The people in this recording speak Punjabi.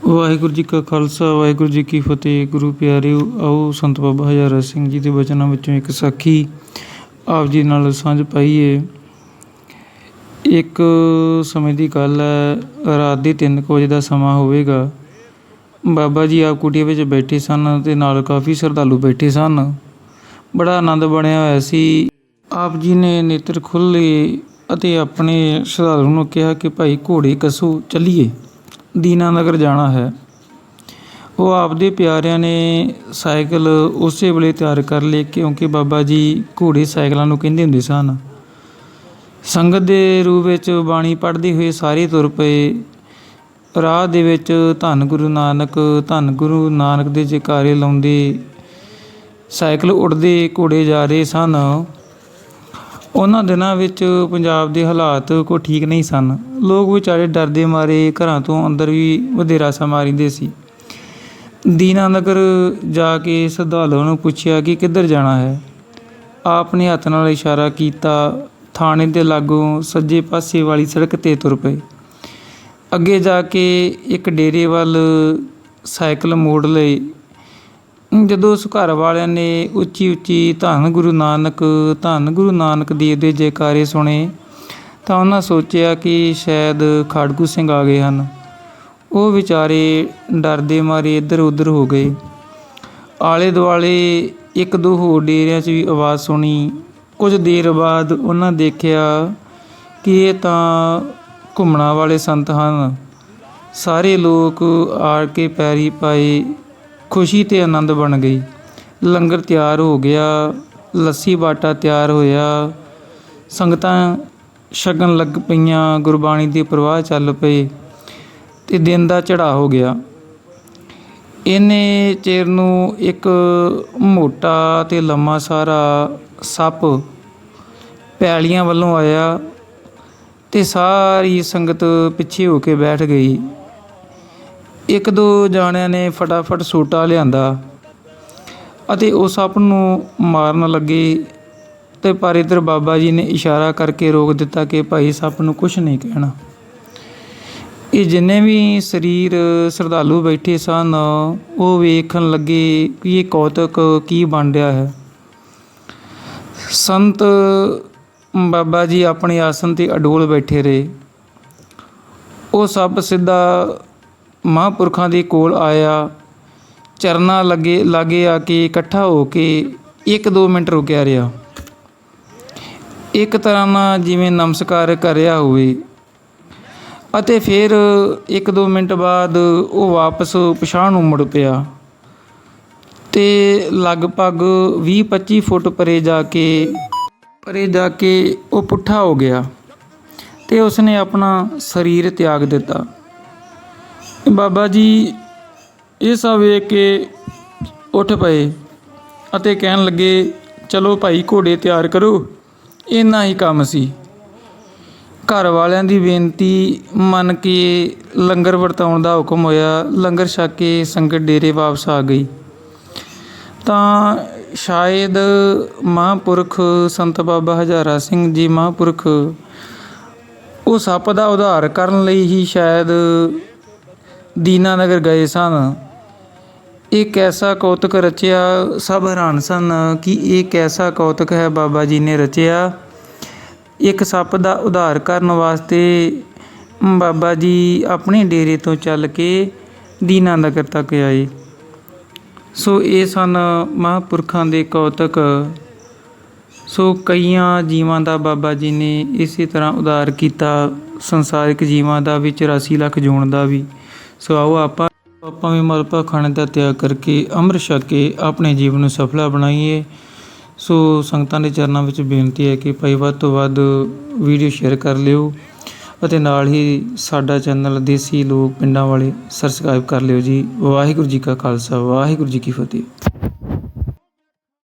ਵਾਹਿਗੁਰੂ ਜੀ ਕਾ ਖਾਲਸਾ, ਵਾਹਿਗੁਰੂ ਜੀ ਕੀ ਫਤਿਹ। ਗੁਰੂ ਪਿਆਰਿਓ, ਆਓ ਸੰਤ ਬਾਬਾ ਹਜ਼ਾਰਾ ਸਿੰਘ ਜੀ ਦੇ ਬਚਨਾਂ ਵਿੱਚੋਂ ਇੱਕ ਸਾਖੀ ਆਪ ਜੀ ਨਾਲ ਸਾਂਝ ਪਾਈਏ। ਇੱਕ ਸਮੇਂ ਦੀ ਗੱਲ ਹੈ, ਰਾਤ ਦੇ 3 ਵਜੇ ਦਾ ਸਮਾਂ ਹੋਵੇਗਾ। ਬਾਬਾ ਜੀ ਆਪ ਕੁਟੀਆ ਵਿੱਚ ਬੈਠੇ ਸਨ ਤੇ ਨਾਲ ਕਾਫੀ ਸ਼ਰਧਾਲੂ ਬੈਠੇ ਸਨ। ਬੜਾ ਆਨੰਦ ਬਣਿਆ ਹੋਇਆ ਸੀ। ਆਪ ਜੀ ਨੇ ਨੇਤਰ ਖੋਲ੍ਹੇ ਅਤੇ ਆਪਣੇ ਸ਼ਰਧਾਲੂ ਨੂੰ ਕਿਹਾ ਕਿ ਭਾਈ ਘੋੜੇ ਕਸੋ, ਚੱਲੀਏ। ਦੀਨਾਨਗਰ ਜਾਣਾ ਹੈ। ਉਹ ਆਪਦੇ ਪਿਆਰਿਆਂ ਨੇ ਸਾਈਕਲ ਉਸੇ ਵੇਲੇ ਤਿਆਰ ਕਰ ਲਏ ਕਿਉਂਕਿ ਬਾਬਾ ਜੀ ਘੋੜੇ ਸਾਈਕਲਾਂ ਨੂੰ ਕਹਿੰਦੇ ਹੁੰਦੇ ਸਨ। ਸੰਗਤ ਦੇ ਰੂਪ ਵਿੱਚ ਬਾਣੀ ਪੜ੍ਹਦੇ ਹੋਏ ਸਾਰੇ ਤੁਰ ਪਏ। ਰਾਹ ਦੇ ਵਿੱਚ ਧੰਨ ਗੁਰੂ ਨਾਨਕ, ਧੰਨ ਗੁਰੂ ਨਾਨਕ ਦੇ ਜੈਕਾਰੇ ਲਾਉਂਦੇ ਸਾਈਕਲ ਉੱਡਦੇ ਘੋੜੇ ਜਾ ਰਹੇ ਸਨ। ਉਹਨਾਂ ਦਿਨਾਂ ਵਿੱਚ ਪੰਜਾਬ ਦੇ ਹਾਲਾਤ ਕੋਈ ਠੀਕ ਨਹੀਂ ਸਨ। ਲੋਕ ਵਿਚਾਰੇ ਡਰਦੇ ਮਾਰੇ, ਘਰਾਂ ਤੋਂ ਅੰਦਰ ਵੀ ਵਧੇਰਾ ਸਮਾਂ ਰਹਿੰਦੇ ਸੀ। ਦੀਨਾਨਗਰ ਜਾ ਕੇ ਸ਼ਰਧਾਲੂਆਂ ਨੂੰ ਪੁੱਛਿਆ ਕਿ ਕਿੱਧਰ ਜਾਣਾ ਹੈ। ਆਪ ਨੇ ਹੱਥ ਨਾਲ ਇਸ਼ਾਰਾ ਕੀਤਾ, ਥਾਣੇ ਦੇ ਲਾਗੋਂ ਸੱਜੇ ਪਾਸੇ ਵਾਲੀ ਸੜਕ ਤੇ ਤੁਰ ਪਏ। ਅੱਗੇ ਜਾ ਕੇ ਇੱਕ ਡੇਰੇ ਵੱਲ ਸਾਈਕਲ ਮੋੜ ਲਈ ਜਦੋਂ ਉਸ ਘਰ ਵਾਲਿਆਂ ਨੇ ਉੱਚੀ ਉੱਚੀ ਧੰਨ ਗੁਰੂ ਨਾਨਕ, ਧੰਨ ਗੁਰੂ ਨਾਨਕ ਦੇਵ ਦੇ ਜੈਕਾਰੇ ਸੁਣੇ, ਤਾਂ ਉਹਨਾਂ ਸੋਚਿਆ ਕਿ ਸ਼ਾਇਦ ਖਾੜਕੂ ਸਿੰਘ ਆ ਗਏ ਹਨ। ਉਹ ਵਿਚਾਰੇ ਡਰਦੇ ਮਾਰੇ ਇੱਧਰ ਉੱਧਰ ਹੋ ਗਏ। ਆਲੇ ਦੁਆਲੇ ਇੱਕ ਦੋ ਹੋਰ ਡੇਰਿਆਂ 'ਚ ਵੀ ਆਵਾਜ਼ ਸੁਣੀ। ਕੁਝ ਦੇਰ ਬਾਅਦ ਉਹਨਾਂ ਦੇਖਿਆ ਕਿ ਇਹ ਤਾਂ ਘੁੰਮਣਾ ਵਾਲੇ ਸੰਤ ਹਨ। ਸਾਰੇ ਲੋਕ ਆੜ ਕੇ ਪੈਰੀ ਪਾਏ ਖੁਸ਼ੀ ਤੇ ਆਨੰਦ ਬਣ ਗਈ। ਲੰਗਰ ਤਿਆਰ ਹੋ ਗਿਆ, ਲੱਸੀ ਬਾਟਾ ਤਿਆਰ ਹੋਇਆ। ਸੰਗਤਾਂ ਛਕਣ ਲੱਗ ਪਈਆਂ, ਗੁਰਬਾਣੀ ਦੀ ਪ੍ਰਵਾਹ ਚੱਲ ਪਏ ਤੇ ਦਿਨ ਦਾ ਚੜਾ ਹੋ ਗਿਆ। ਇਹਨੇ ਚਿਰ ਨੂੰ ਇੱਕ ਮੋਟਾ ਤੇ ਲੰਮਾ ਸਾਰਾ ਸੱਪ ਪੈਲੀਆਂ ਵੱਲੋਂ ਆਇਆ ਤੇ ਸਾਰੀ ਸੰਗਤ ਪਿੱਛੇ ਹੋ ਕੇ ਬੈਠ ਗਈ। ਇੱਕ ਦੋ ਜਾਣਿਆਂ ਨੇ ਫਟਾਫਟ ਸੋਟਾ ਲਿਆਂਦਾ ਅਤੇ ਉਹ ਸੱਪ ਨੂੰ ਮਾਰਨ ਲੱਗੇ ਤੇ ਪਰ ਇੱਧਰ ਬਾਬਾ ਜੀ ਨੇ ਇਸ਼ਾਰਾ ਕਰਕੇ ਰੋਕ ਦਿੱਤਾ ਕਿ ਭਾਈ ਸੱਪ ਨੂੰ ਕੁਝ ਨਹੀਂ ਕਹਿਣਾ। ਇਹ ਜਿੰਨੇ ਵੀ ਸਰੀਰ ਸ਼ਰਧਾਲੂ ਬੈਠੇ ਸਨ, ਉਹ ਵੇਖਣ ਲੱਗੇ ਕਿ ਇਹ ਕੌਤਕ ਕੀ ਬਣ ਰਿਹਾ ਹੈ। ਸੰਤ ਬਾਬਾ ਜੀ ਆਪਣੇ ਆਸਨ ਤੇ ਅਡੋਲ ਬੈਠੇ ਰਹੇ। ਉਹ ਸੱਪ ਸਿੱਧਾ ਮਹਾਂਪੁਰਖਾਂ ਦੇ ਕੋਲ ਆਇਆ। ਚਰਨਾਂ ਲੱਗੇ, ਲਾਗੇ ਆ ਕੇ ਇਕੱਠਾ ਹੋ ਕੇ 1-2 ਮਿੰਟ ਰੁਕਿਆ ਰਿਹਾ। ਇੱਕ ਤਰ੍ਹਾਂ ਨਾਲ ਜਿਵੇਂ ਨਮਸਕਾਰ ਕਰ ਰਿਹਾ ਹੋਵੇ। ਅਤੇ ਫਿਰ 1-2 ਮਿੰਟ ਬਾਅਦ ਉਹ ਵਾਪਸ ਪਛਾਣ ਨੂੰ ਮੁੜ ਪਿਆ। ਤੇ ਲਗਭਗ 20-25 ਫੁੱਟ ਪਰੇ ਜਾ ਕੇ, ਪਰੇ ਜਾ ਕੇ ਉਹ ਪੁੱਠਾ ਹੋ ਗਿਆ। ਤੇ ਉਸਨੇ ਆਪਣਾ ਸਰੀਰ ਤਿਆਗ ਦਿੱਤਾ। ਬਾਬਾ ਜੀ ਇਹ ਸਭ ਵੇਖ ਕੇ ਉੱਠ ਪਏ ਅਤੇ ਕਹਿਣ ਲੱਗੇ, ਚਲੋ ਭਾਈ ਘੋੜੇ ਤਿਆਰ ਕਰੋ। ਇੰਨਾ ਹੀ ਕੰਮ ਸੀ। ਘਰ ਵਾਲਿਆਂ ਦੀ ਬੇਨਤੀ ਮੰਨ ਕੇ ਲੰਗਰ ਵਰਤਾਉਣ ਦਾ ਹੁਕਮ ਹੋਇਆ। ਲੰਗਰ ਛਕ ਕੇ ਸੰਗਤ ਡੇਰੇ ਵਾਪਸ ਆ ਗਈ। ਤਾਂ ਸ਼ਾਇਦ ਮਹਾਂਪੁਰਖ ਸੰਤ ਬਾਬਾ ਹਜ਼ਾਰਾ ਸਿੰਘ ਜੀ ਮਹਾਂਪੁਰਖ ਉਹ ਸੱਪ ਦਾ ਉਧਾਰ ਕਰਨ ਲਈ ਹੀ ਸ਼ਾਇਦ ਦੀਨਾਨਗਰ ਗਏ ਸਨ। ਇੱਕ ਐਸਾ ਕੌਤਕ ਰਚਿਆ? ਸਭ ਹੈਰਾਨ ਸਨ ਕਿ ਇਹ ਕੈਸਾ ਕੌਤਕ ਹੈ ਬਾਬਾ ਜੀ ਨੇ ਰਚਿਆ। ਇੱਕ ਸੱਪ ਦਾ ਉਧਾਰ ਕਰਨ ਵਾਸਤੇ ਬਾਬਾ ਜੀ ਆਪਣੇ ਡੇਰੇ ਤੋਂ ਚੱਲ ਕੇ ਦੀਨਾਨਗਰ ਤੱਕ ਆਏ। ਸੋ ਇਹ ਸਨ ਮਹਾਂਪੁਰਖਾਂ ਦੇ ਕੌਤਕ। ਸੋ ਕਈਆਂ ਜੀਵਾਂ ਦਾ ਬਾਬਾ ਜੀ ਨੇ ਇਸੇ ਤਰ੍ਹਾਂ ਉਧਾਰ ਕੀਤਾ। ਸੰਸਾਰਿਕ ਜੀਵਾਂ ਦਾ ਵੀ 84 ਲੱਖ ਜੂਣ ਦਾ ਵੀ। ਸੋ ਆਓ ਆਪਾਂ ਆਪਾਂ ਵੀ ਮਲਪਾ ਖਾਣੇ ਦਾ ਤਿਆਗ ਕਰਕੇ ਅੰਮ੍ਰਿਤ ਛਕ ਕੇ ਆਪਣੇ ਜੀਵਨ ਨੂੰ ਸਫਲਾ ਬਣਾਈਏ। ਸੋ ਸੰਗਤਾਂ ਦੇ ਚਰਨਾਂ ਵਿੱਚ ਬੇਨਤੀ ਹੈ ਕਿ ਭਾਈ ਵੱਧ ਤੋਂ ਵੱਧ ਵੀਡੀਓ ਸ਼ੇਅਰ ਕਰ ਲਿਓ ਅਤੇ ਨਾਲ ਹੀ ਸਾਡਾ ਚੈਨਲ ਦੇਸੀ ਲੋਕ ਪਿੰਡਾਂ ਵਾਲੇ ਸਬਸਕ੍ਰਾਈਬ ਕਰ ਲਿਓ ਜੀ। ਵਾਹਿਗੁਰੂ ਜੀ ਕਾ ਖਾਲਸਾ, ਵਾਹਿਗੁਰੂ ਜੀ ਕੀ ਫਤਿਹ।